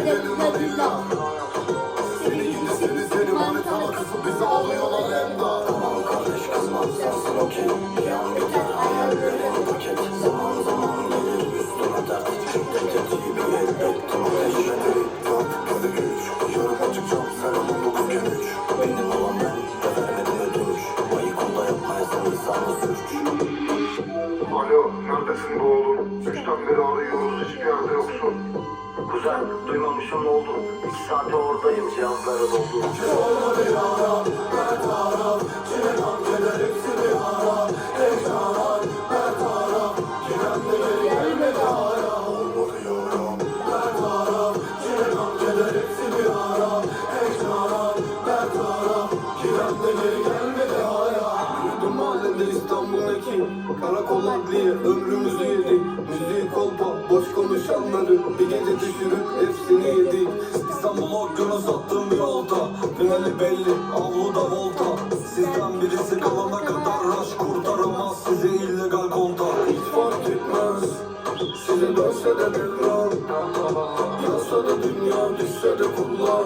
的人，你要知道。Neredesin be oğlum? Üçten beri arıyoruz hiçbir yerde yoksun. Kuzen duymamışım ne oldu? İki saate oradayım cihazlara doldu. İstanbul'daki Karakol adliye ömrümüzü yedik Müziği kolpa boş konuşanları Bir gece düşürüp hepsini yedik İstanbul okyanı sattığım bir olta Finali belli avluda volta. Sizden birisi kalana kadar raş kurtaramaz Sizi illegal kontak. Hiç fark etmez Size dönse de devran Yansa da dünya düşse de kullan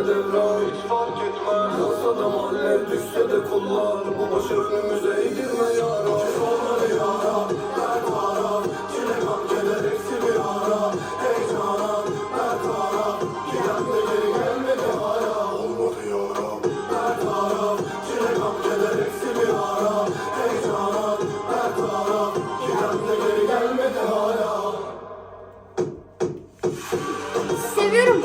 de devran Hiç fark etmez. Yansa da mahalle düşse de kullan Bu başı önümüze eğdirme yaram Onları yaram Dert aram Çile kan keder hepsi bir ara. Heyecanan Dert aram Giden de geri gelmedi hala. Olmadı yaram Dert aram Çile kan keder hepsi bir ara. Heyecanan Dert aram Giden de geri gelmedi hala. Seviyorum.